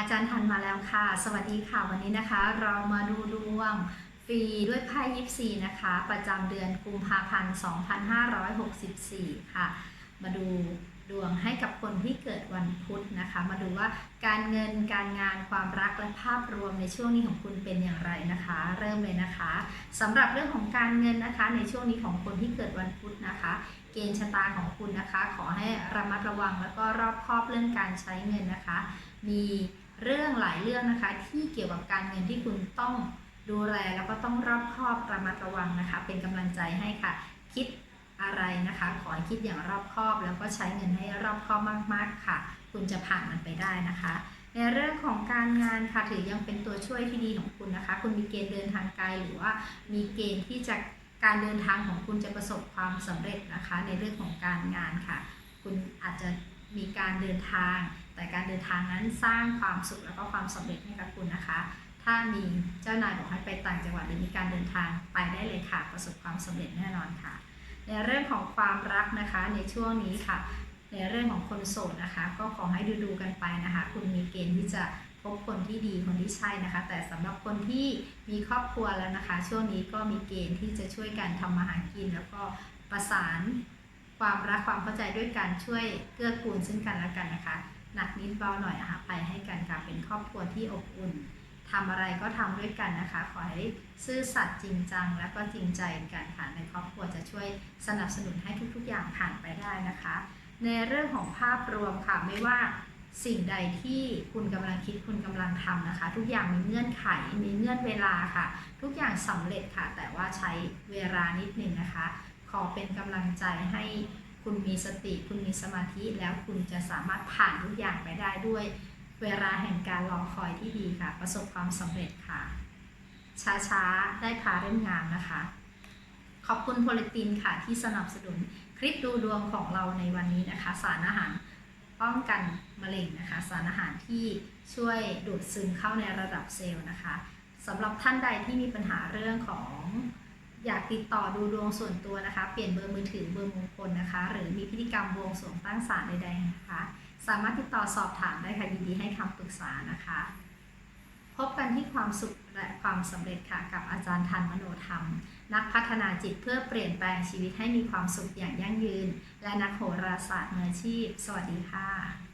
อาจารย์ทันมาแล้วค่ะ สวัสดีค่ะ วันนี้นะคะ เรามาดูดวงฟรีด้วยไพ่ยิปซีนะคะ ประจำเดือนกุมภาพันธ์2564 ค่ะ มาดูดวงให้กับคนที่เกิดวันพุธนะคะ มาดูว่าการเงินการงานความรักและภาพรวมในช่วงนี้ของคุณเป็นอย่างไรนะคะ เริ่มเลยนะคะสำหรับเรื่องของการเงินนะคะ ในช่วงนี้ของคนที่เกิดวันพุธนะคะ เกณฑ์ชะตาของคุณนะคะ ขอให้ระมัดระวังแล้วก็รอบคอบเรื่องการใช้เงินนะคะ มี เรื่องหลายเรื่องนะคะ ที่เกี่ยวกับการเงินที่คุณต้องดูแลแล้วก็ต้องรอบคอบระมัดระวังนะคะ เป็นกำลังใจให้ค่ะ คิดอะไรนะคะ ขอให้คิดอย่างรอบคอบแล้วก็ใช้เงินให้รอบคอบมาก ๆค่ะ คุณจะผ่านมันไปได้นะคะ ในเรื่องของการงานค่ะถือยังเป็นตัวช่วยที่ดีของคุณนะคะ คุณมีเกณฑ์เดินทางไกลหรือว่ามีเกณฑ์ที่จะการเดินทางของคุณจะประสบความสำเร็จนะคะ ในเรื่องของการงานค่ะ คุณอาจจะมีการเดินทาง แต่การเดินทางนั้นสร้างความสุขแล้วก็ความสำเร็จให้กับคุณนะคะ ถ้ามีเจ้านายบอกให้ไปต่างจังหวัดหรือมีการเดินทางไปได้เลยค่ะ ประสบความสำเร็จแน่นอนค่ะ ในเรื่องของความรักนะคะในช่วงนี้ค่ะ ในเรื่องของคนโสดนะคะ ก็ขอให้ดูดูกันไปนะคะ คุณมีเกณฑ์ที่จะพบคนที่ดีคนที่ใช่นะคะ แต่สำหรับคนที่มีครอบครัวแล้วนะคะ ช่วงนี้ก็มีเกณฑ์ที่จะช่วยกันทำมาหากิน แล้วก็ประสานความรักความเข้าใจด้วยการช่วยเกื้อกูลซึ่งกันและกันนะคะ หนักนิดเบาหน่อยอะค่ะไปให้กันค่ะเป็นครอบครัวที่อบอุ่นทำอะไรก็ทำด้วยกันนะคะ ขอให้ซื่อสัตย์จริงจัง และก็จริงใจกันค่ะในครอบครัวจะช่วยสนับสนุนให้ทุก ๆ อย่างผ่านไปได้นะคะ ในเรื่องของภาพรวมค่ะไม่ว่าสิ่งใดที่คุณกำลังคิดคุณกำลังทำนะคะ ทุกอย่างมีเงื่อนไขมีเงื่อนเวลาค่ะ ทุกอย่างสำเร็จค่ะ แต่ว่าใช้เวลานิดนึงนะคะ ขอเป็นกำลังใจให้ คุณมีสติ คุณมีสมาธิแล้วคุณจะสามารถผ่านทุกอย่างไปได้ด้วย เวลาแห่งการรอคอยที่ดีค่ะ ประสบความสำเร็จค่ะ ช้าๆ ได้พาเรื่องงานนะคะ ขอบคุณโพลิตินค่ะที่สนับสนุนคลิปดูดวงของเราในวันนี้นะคะ สารอาหารป้องกันมะเร็งนะคะ สารอาหารที่ช่วยดูดซึมเข้าในระดับเซลล์นะคะสำหรับท่านใดที่มีปัญหาเรื่องของ อยากติดต่อดูดวงส่วนตัวนะคะ เปลี่ยนเบอร์มือถือเบอร์มงคลนะคะ หรือมีพิธีกรรมบวงสรวงตั้งศาลใดๆนะคะ สามารถติดต่อสอบถามได้ค่ะยินดีให้คำปรึกษานะคะ พบกันที่ความสุขและความสำเร็จค่ะ กับอาจารย์ทันมโนธรรม นักพัฒนาจิตเพื่อเปลี่ยนแปลงชีวิตให้มีความสุขอย่างยั่งยืน และนักโหราศาสตร์มืออาชีพ สวัสดีค่ะ